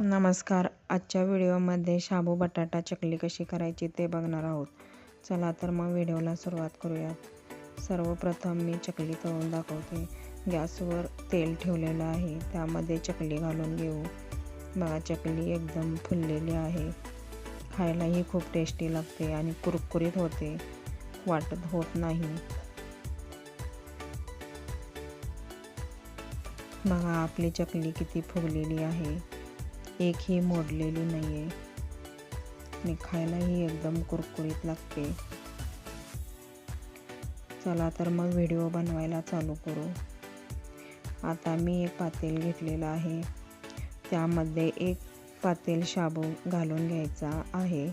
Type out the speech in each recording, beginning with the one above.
नमस्कार. आजच्या व्हिडिओमध्ये शाबू बटाटा चकली कशी करायची ते बघणार आहोत. चला तर मग व्हिडिओला सुरुवात करूयात. सर्वप्रथम मी चकली तळून दाखवते. गॅसवर तेल ठेवलेलं आहे. त्यामध्ये चकली घालून घेऊ. बघा चकली एकदम फुललेली आहे. खायलाही खूप टेस्टी लागते आणि कुरकुरीत होते. वाटत होत नाही. बघा आपली चकली किती फुगलेली आहे. एकही मोडलेली नाही आहे आणि खायलाही एकदम कुरकुरीत लागते. चला तर मग व्हिडिओ बनवायला चालू करू. आता मी एक पातेल घेतलेलं आहे. त्यामध्ये एक पातेल शाबू घालून घ्यायचा आहे.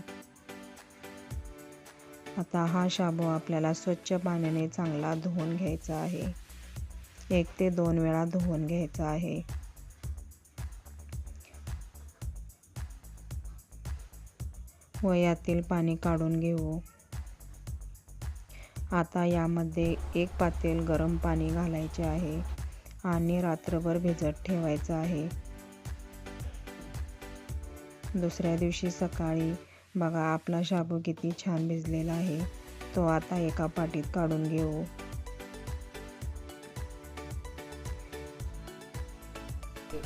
आता हा शाबू आपल्याला स्वच्छ पाण्याने चांगला धुवून घ्यायचा आहे. एक ते दोन वेळा धुवून घ्यायचा आहे. व यातील पाणी काढून घेऊ. आता यामध्ये एक पातेल गरम पाणी घालायचे आहे आणि रात्रभर भिजत ठेवायचं आहे. दुसऱ्या दिवशी सकाळी बघा आपला शाबू किती छान भिजलेला आहे. तो आता एका पाटीत काढून घेऊ.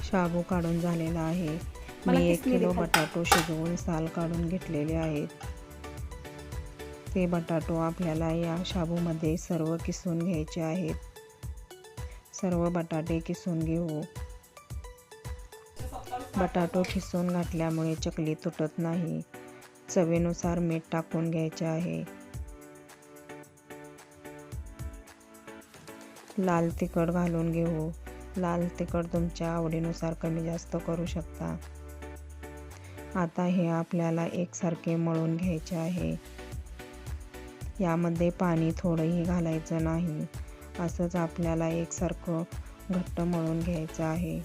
शाबू काढून झालेला आहे. मी एक किलो बटाटो शिजवून साल काढून घेतलेले आहेत. ते बटाटो आपल्याला या शाबूमध्ये सर्व किसून घ्यायचे आहेत. सर्व बटाटे किसून घेऊ. बटाटो खिसून घातल्यामुळे चकली तुटत नाही. चवीनुसार मीठ टाकून घ्यायचे आहे. लाल तिखट घालून घेऊ. लाल तिखट तुमच्या आवडीनुसार कमी जास्त करू शकता. आता हे आपल्याला एकसारखे मळून घ्यायचे आहे. यामध्ये पाणी थोडंही घालायचं नाही. असंच आपल्याला एकसारखं घट्ट मळून घ्यायचं आहे.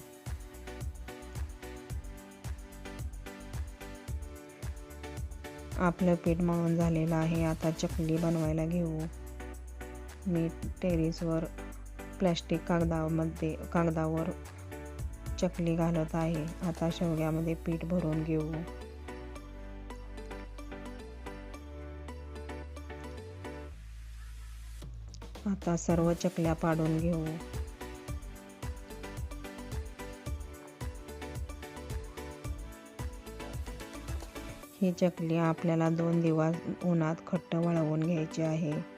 आपलं पीठ मळून झालेलं आहे. आता चकली बनवायला घेऊ. मी टेरेसवर प्लॅस्टिक कागदामध्ये कागदावर चकली घालत आहे. आता शेवग्यामध्ये पीठ भरून घेऊ. आता सर्व चकल्या पाडून घेऊ. ही चकली आपल्याला दोन दिवस उन्हात खट्ट वळवून घ्यायची आहे.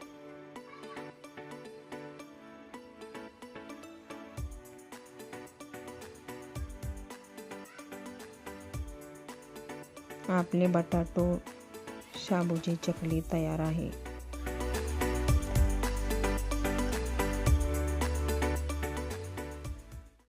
आपले बटाटो शाबूची चकली तयार आहे.